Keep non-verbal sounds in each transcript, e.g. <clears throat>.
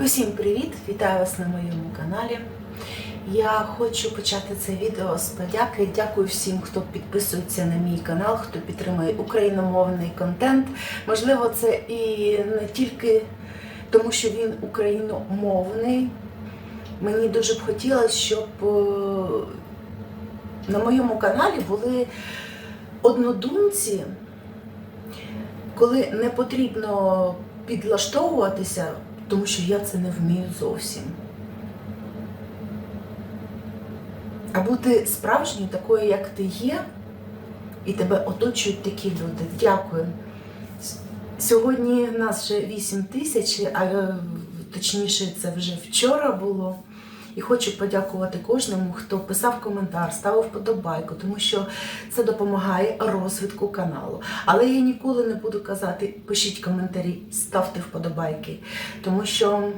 Усім привіт! Вітаю вас на моєму каналі. Я хочу почати це відео з подяки. Дякую всім, хто підписується на мій канал, хто підтримує україномовний контент. Можливо, це і не тільки тому, що він україномовний. Мені дуже б хотілося, щоб е, на моєму каналі були однодумці, коли не потрібно підлаштовуватися, тому що я це не вмію зовсім. А бути справжньою, такою, як ти є, і тебе оточують такі люди. Дякую. Сьогодні нас вже 8 тисяч, а е, точніше, це вже вчора було. І хочу подякувати кожному, хто писав коментар, ставив вподобайку, тому що це допомагає розвитку каналу. Але я ніколи не буду казати, пишіть коментарі, ставте вподобайки. Тому що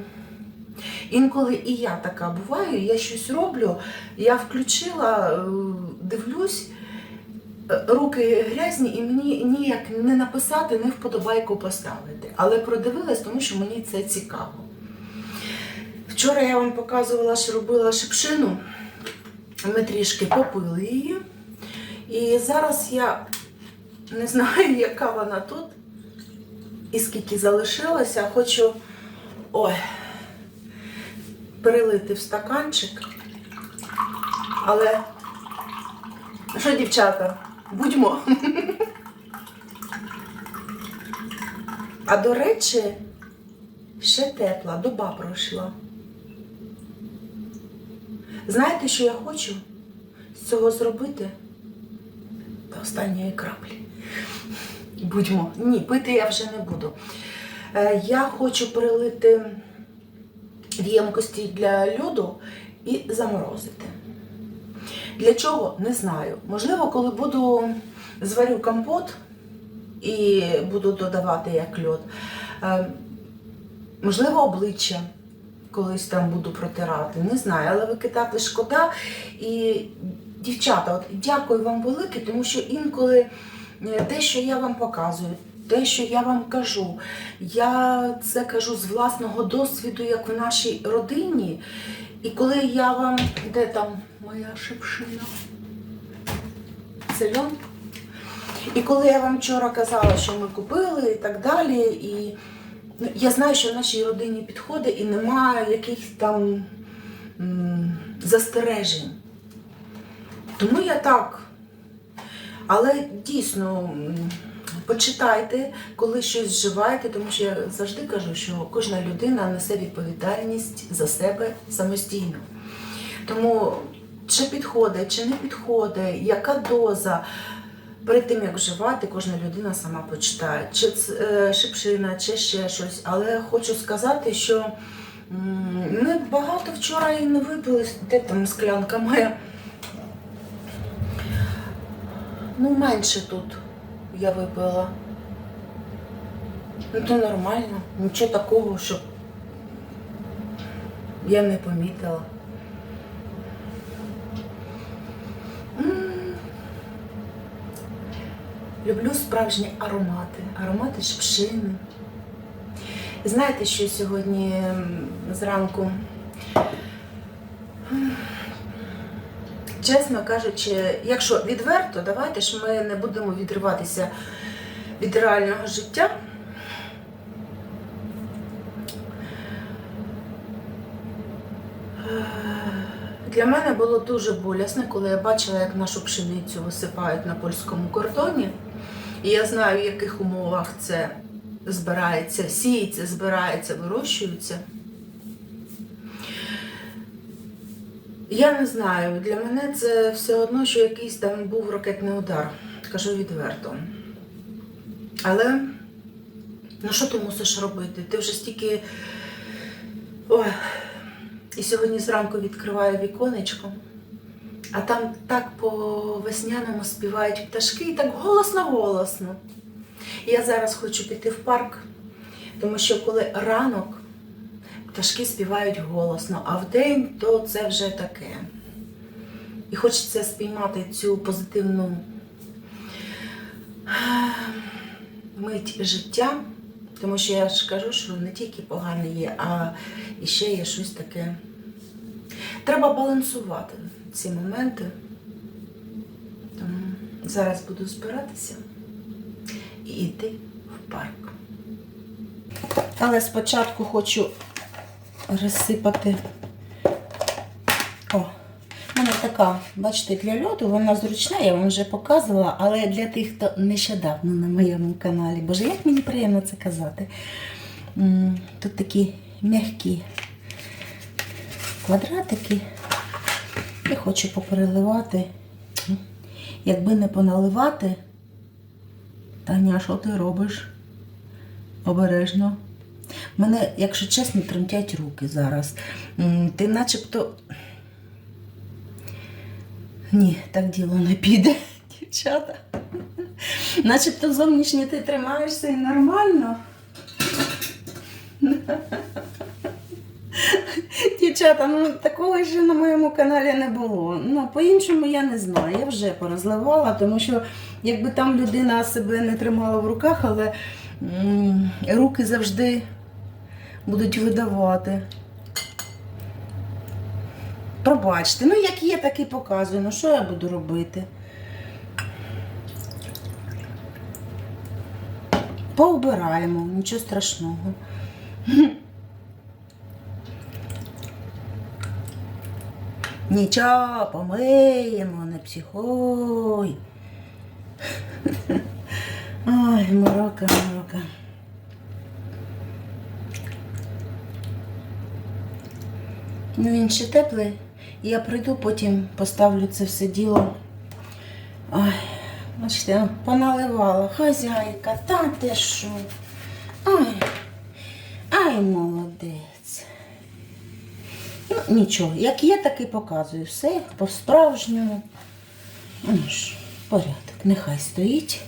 інколи і я така буваю, я щось роблю, я включила, е, дивлюсь, е, руки грязні, і мені ніяк не написати, не вподобайку поставити. Але продивилась, тому що мені це цікаво. Вчора я вам показувала, що робила шипшину. Ми трішки попили її. І зараз я не знаю, яка вона тут і скільки залишилося. Хочу ой, перелити в стаканчик. Але що, дівчата, будьмо. А до речі, ще тепла, доба пройшла. Знаєте, що я хочу з цього зробити? До останньої краплі. Будьмо. Ні, пити я вже не буду. Е, Я хочу перелити в ємкості для льоду і заморозити. Для чого? Не знаю. Можливо, коли буду зварю компот і буду додавати як льод. Е, Можливо, обличчя колись там буду протирати, не знаю, але викидати шкода. І, дівчата, от дякую вам велике, тому що інколи е, те, що я вам показую, те, що я вам кажу, я це кажу з власного досвіду, як в нашій родині. І коли я вам, де там моя шипшина? Цельон? І коли я вам вчора казала, що ми купили і так далі, і я знаю, що в нашій родині підходить і немає якихось там застережень. Тому я так. Але дійсно почитайте, коли щось вживаєте, тому що я завжди кажу, що кожна людина несе відповідальність за себе самостійно. Тому чи підходить, чи не підходить, яка доза. Перед тим як вживати, кожна людина сама почитає, чи це шипшина, чи ще щось. Але хочу сказати, що ми багато вчора і не випили, де там склянка моя. Ну, менше тут я випила. Ну, то нормально, нічого такого, щоб я не помітила. Люблю справжні аромати, аромати шпшини. І знаєте, що сьогодні зранку, чесно кажучи, якщо відверто, давайте ж ми не будемо відриватися від реального життя. Для мене було дуже болісно, коли я бачила, як нашу пшеницю висипають на польському кордоні. І я знаю, в яких умовах це збирається, сіється, збирається, вирощується. Я не знаю, для мене це все одно, що якийсь там був ракетний удар, кажу відверто. Але ну що ти мусиш робити? Ти вже стільки. Ой. І сьогодні зранку відкриваю віконечко, а там так по весняному співають пташки, і так голосно-голосно. Я зараз хочу піти в парк, тому що коли ранок пташки співають голосно, а вдень то це вже таке. І хочеться спіймати цю позитивну мить життя, Тому що я ж кажу, що не тільки погане є, а ще є щось таке. Треба балансувати ці моменти. Тому зараз буду збиратися і йти в парк. Але спочатку хочу розсипати. О, в мене така, бачите, для льоду, вона зручна, я вам вже показувала, але для тих, хто нещодавно на моєму каналі, боже, як мені приємно це казати. Тут такі м'які квадратики. І хочу попереливати. Якби не поналивати, Таня, що ти робиш? Обережно. Мене, якщо чесно, тремтять руки зараз. Ти начебто. Ні, так діло не піде, <laughs> дівчата. Начебто зовнішньо ти тримаєшся і нормально. <laughs> Дівчата, ну такого ще на моєму каналі не було. Ну, по-іншому я не знаю. Я вже порозливала, тому що якби там людина себе не тримала в руках, але м, руки завжди будуть видавати. Пробачте, ну як є, так і показую. Ну що я буду робити? Поубираємо, нічого страшного. Нічого, помиємо, не психуй. Ой, морока, морока. Ну він ще теплий. Я прийду, потім поставлю це все діло. Ой, бачите, поналивала. Хазяйка, та ти що? Ай, ай, молодець. Нічого, як є, так і показую. Все по-справжньому. Ну ж, порядок, нехай стоїть.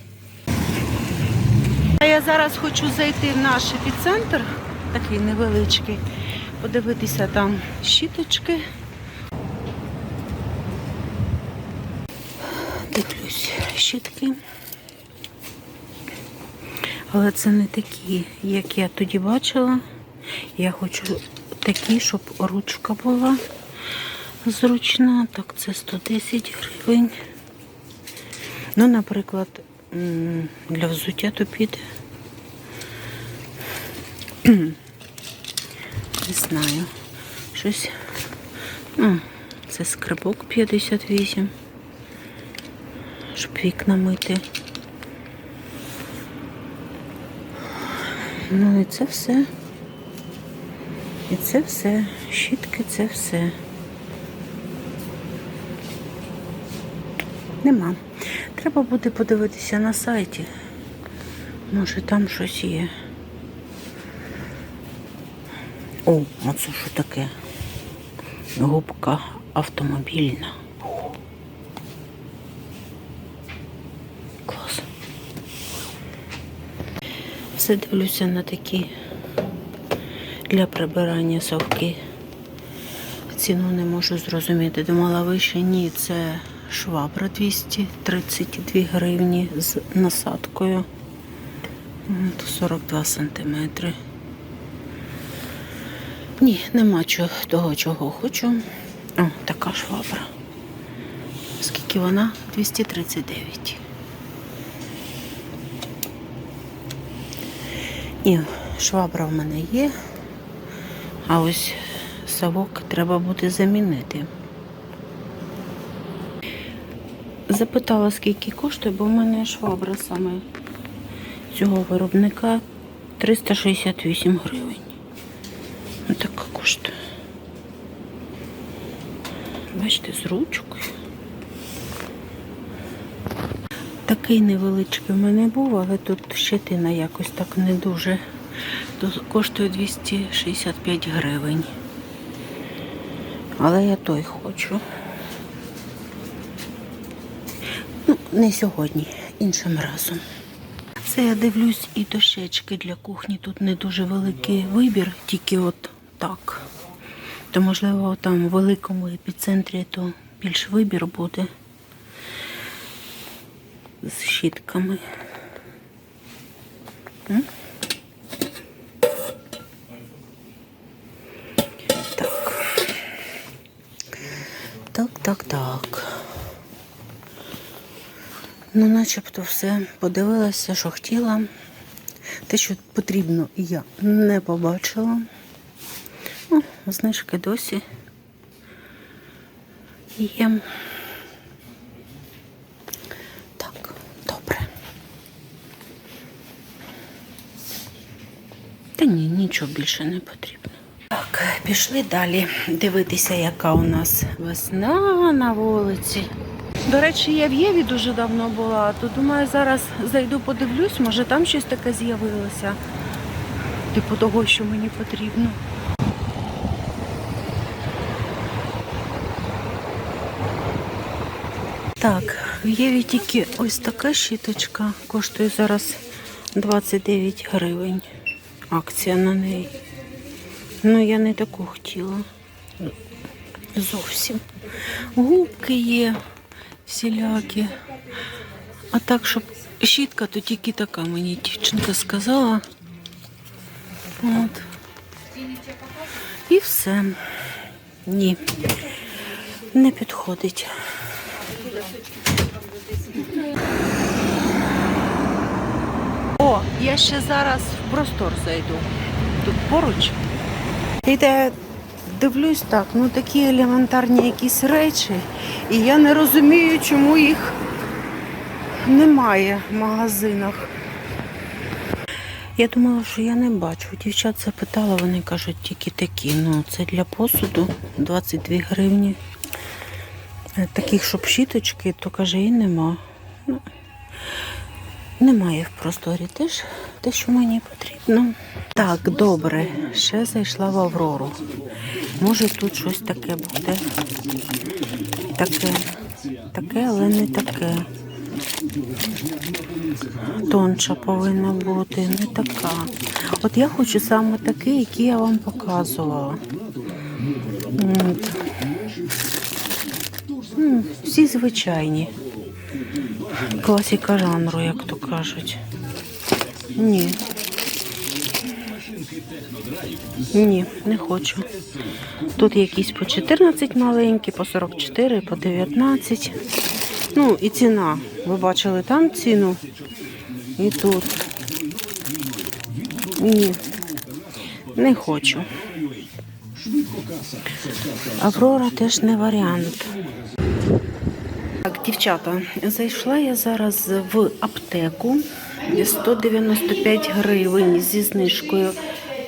А я зараз хочу зайти в наш епіцентр, такий невеличкий, подивитися там щіточки. Дивлюсь, щітки. Але це не такі, як я тоді бачила. Я хочу такі, щоб ручка була зручна. Так, це 110 гривень. Ну, наприклад, для взуття то піде. <clears throat> Не знаю. Щось. Це скрипок 58. Щоб вікна мити. Ну і це все. І це все. Щітки це все. Нема. Треба буде подивитися на сайті. Може там щось є. О, а це що таке? Губка автомобільна. Клас. Все дивлюся на такі для прибирання совки. Ціну не можу зрозуміти. Думала вище. Ні, це швабра 232 гривні з насадкою. 42 сантиметри. Ні, нема того, чого хочу. О, така швабра. Скільки вона? 239. Ні, швабра в мене є. А ось совок треба буде замінити. Запитала, скільки коштує, бо в мене швабра саме цього виробника 368 гривень. Ось така коштує. Бачите, з ручкою. Такий невеличкий в мене був, але тут щетина якось так не дуже. Коштує 265 гривень. Але я той хочу. Ну, не сьогодні, іншим разом. Це я дивлюсь і дощечки для кухні. Тут не дуже великий вибір, тільки от так. То, можливо, там в великому епіцентрі то більш вибір буде з щітками. Так, так, так. Ну, начебто все подивилася, що хотіла. Те, що потрібно, я не побачила. Ну, знижки досі є. Так, добре. Та ні, нічого більше не потрібно. Пішли далі дивитися, яка у нас весна на вулиці. До речі, я в Єві дуже давно була, то думаю, зараз зайду подивлюсь, може там щось таке з'явилося. Типу того, що мені потрібно. Так, в Єві тільки ось така щіточка коштує зараз 29 гривень. Акція на неї. Ну, я не таку хотіла. Зовсім. Губки є всілякі. А так, щоб щітка, то тільки така мені дівчинка сказала. От. І все. Ні. Не підходить. О, я ще зараз в простор зайду. Тут поруч. І де дивлюсь так, ну такі елементарні якісь речі, і я не розумію, чому їх немає в магазинах. Я думала, що я не бачу. Дівчат запитала, вони кажуть, тільки такі. Ну, це для посуду 22 гривні. Е, Таких, щоб щіточки, то каже, і нема. Немає в просторі теж те, що мені потрібно. Так, добре. Ще зайшла в Аврору. Може тут щось таке буде. Таке. Таке, але не таке. Тонша повинна бути, не така. От я хочу саме такий, який я вам показувала. От. Всі звичайні. Класика жанру, як то кажуть. Ні. Ні, не хочу. Тут якісь по 14 маленькі, по 44, по 19. Ну і ціна. Ви бачили там ціну і тут. Ні. Не хочу. Аврора теж не варіант. Дівчата, зайшла я зараз в аптеку 195 гривень зі знижкою.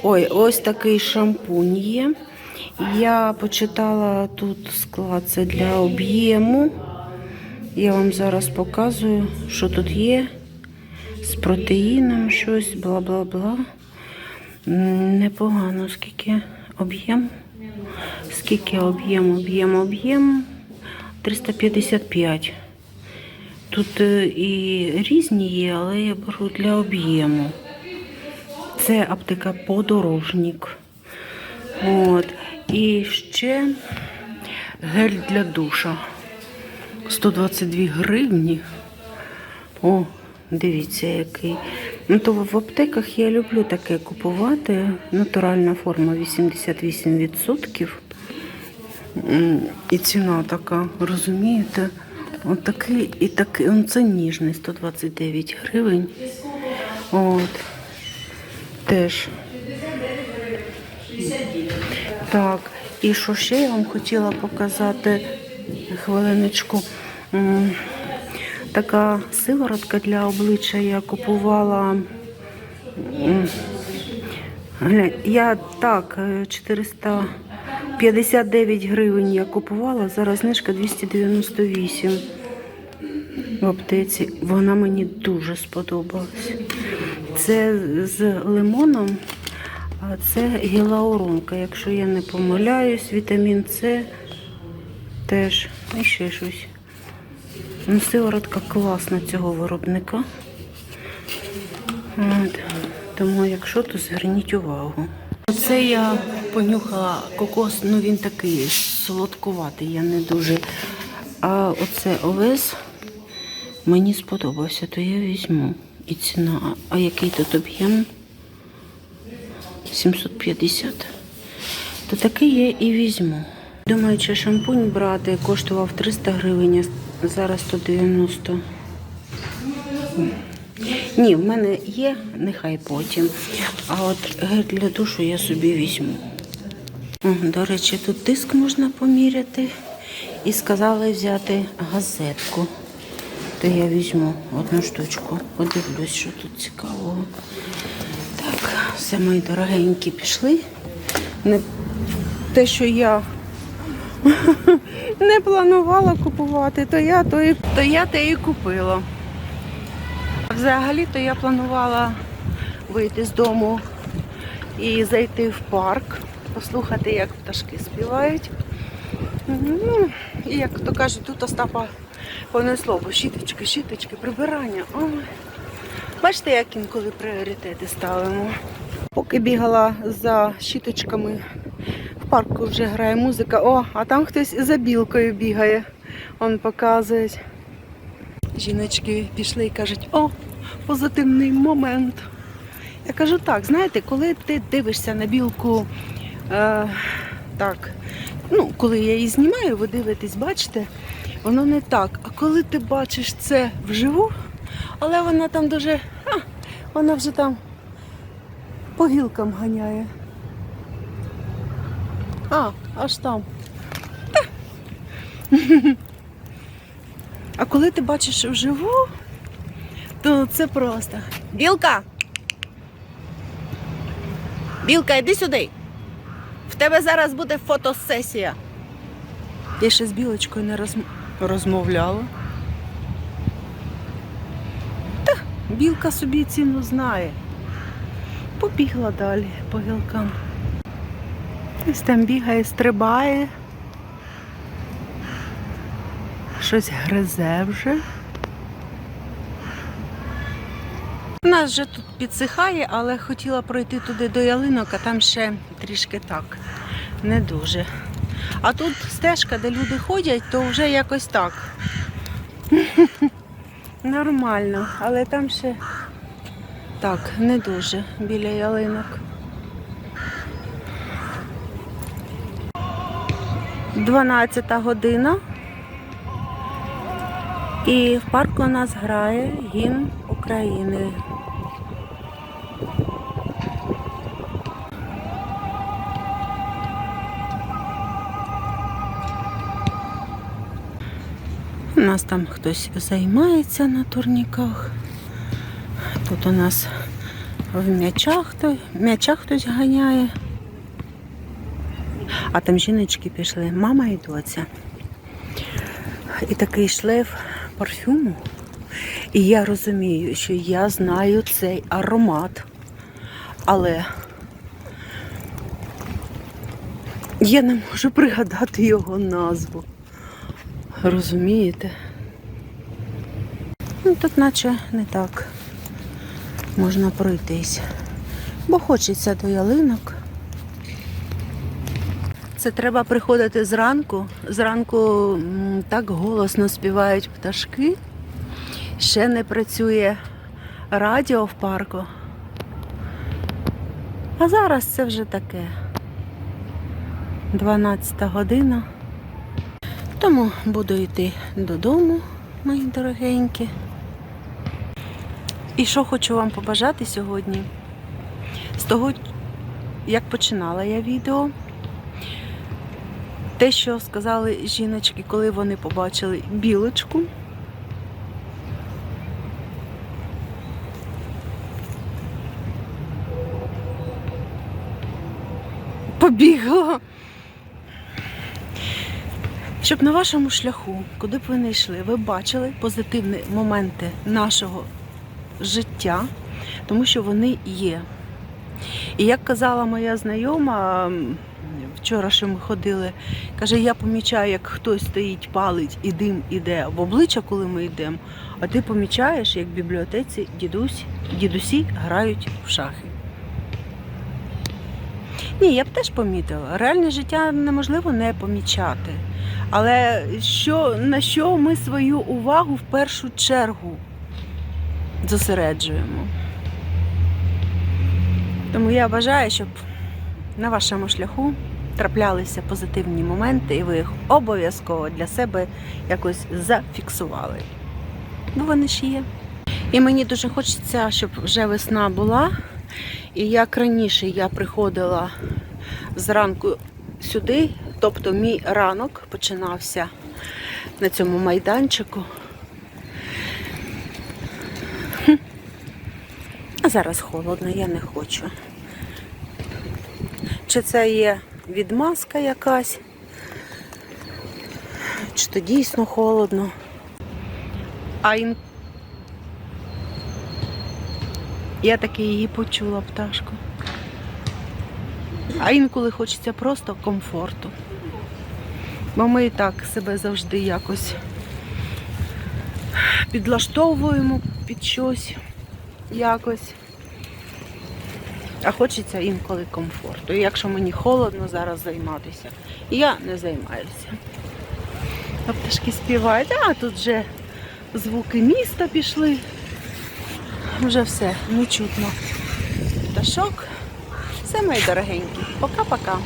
Ой, ось такий шампунь є. Я почитала тут склад це для об'єму. Я вам зараз показую, що тут є з протеїном, щось, бла-бла-бла. Непогано, скільки об'єм. Скільки об'єм, об'єм, об'єм. 355. Тут е, і різні є, але я беру для об'єму. Це аптека подорожник. От. І ще гель для душа. 122 гривні. О, дивіться, який. Ну, то в аптеках я люблю таке купувати. Натуральна форма 88%. І ціна така, розумієте? От такий і такий, он це ніжний, 129 гривень. От. Теж. Так, і що ще я вам хотіла показати хвилиночку. Така сиворотка для обличчя я купувала. Я так, е, 400. 59 гривень я купувала, зараз знижка 298 в аптеці. Вона мені дуже сподобалась. Це з лимоном, а це гілауронка. Якщо я не помиляюсь, вітамін С теж ну, і ще щось. Ну, Сиворотка класна цього виробника. От. Тому, якщо, то зверніть увагу. Оце я понюхала кокос, ну він такий солодкуватий, я не дуже. А оце овес мені сподобався, то я візьму. І ціна. А який тут об'єм? 750. То такий я і візьму. Думаю, чи шампунь брати коштував 300 гривень, зараз 190. Ні, в мене є, нехай потім. А от для душу я собі візьму. До речі, тут тиск можна поміряти. І сказали взяти газетку. То я візьму одну штучку, подивлюсь, що тут цікавого. Так, все мої дорогенькі пішли. Не те, що я <laughs> не планувала купувати, то я, то, і, то я те і купила. Взагалі-то я планувала вийти з дому і зайти в парк, послухати, як пташки співають. Ну, і як то кажуть, тут Остапа понесло, бо щіточки, щіточки, прибирання. Ой. Бачите, як інколи пріоритети ставимо. Поки бігала за щіточками, в парку вже грає музика. О, а там хтось за білкою бігає. Он показує. Жіночки пішли і кажуть, о, позитивний момент. Я кажу так, знаєте, коли ти дивишся на білку, е, так, ну, коли я її знімаю, ви дивитесь, бачите, воно не так. А коли ти бачиш це вживу, але вона там дуже, а, вона вже там по гілкам ганяє. А, аж там. <laughs> А коли ти бачиш вживу, то це просто. Білка! Білка, йди сюди. В тебе зараз буде фотосесія. Я ще з білочкою не розм... розмовляла. Та, білка собі ціну знає. Побігла далі по гілкам. Ось там бігає, стрибає. Щось гризе вже. У нас вже тут підсихає, але хотіла пройти туди до ялинок, а там ще трішки так. Не дуже. А тут стежка, де люди ходять, то вже якось так. <laughs> Нормально, але там ще так, не дуже біля ялинок. 12 година. І в парку у нас грає гімн України. Нас там хтось займається на турніках. Тут у нас в м'ячах, м'ячах хтось ганяє. А там жіночки пішли, мама і доця. І такий шлейф парфюму. І я розумію, що я знаю цей аромат. Але я не можу пригадати його назву. Розумієте? Ну, тут наче не так можна пройтись. Бо хочеться до ялинок. Це треба приходити зранку. Зранку так голосно співають пташки. Ще не працює радіо в парку. А зараз це вже таке. 12 година. Тому буду йти додому, мої дорогенькі. І що хочу вам побажати сьогодні? З того, як починала я відео, те, що сказали жіночки, коли вони побачили білочку. Побігла. Щоб на вашому шляху, куди б ви не йшли, ви бачили позитивні моменти нашого життя, тому що вони є. І як казала моя знайома, вчора що ми ходили, каже, я помічаю, як хтось стоїть, палить і дим іде в обличчя, коли ми йдемо, а ти помічаєш, як в бібліотеці дідусь, дідусі грають в шахи. Ні, я б теж помітила. Реальне життя неможливо не помічати. Але що, на що ми свою увагу в першу чергу зосереджуємо? Тому я бажаю, щоб на вашому шляху траплялися позитивні моменти, і ви їх обов'язково для себе якось зафіксували. Бо вони ж є. І мені дуже хочеться, щоб вже весна була. І як раніше я приходила зранку сюди, тобто мій ранок починався на цьому майданчику. А зараз холодно, я не хочу. Чи це є відмазка якась? Чи то дійсно холодно? А ін... Я таки її почула пташку. А інколи хочеться просто комфорту. Бо ми і так себе завжди якось підлаштовуємо під щось якось. А хочеться інколи комфорту. І якщо мені холодно зараз займатися, я не займаюся. А пташки співають, а тут вже звуки міста пішли. Вже все, не чутно. Пташок. Все, мої дорогенькі. Пока-пока.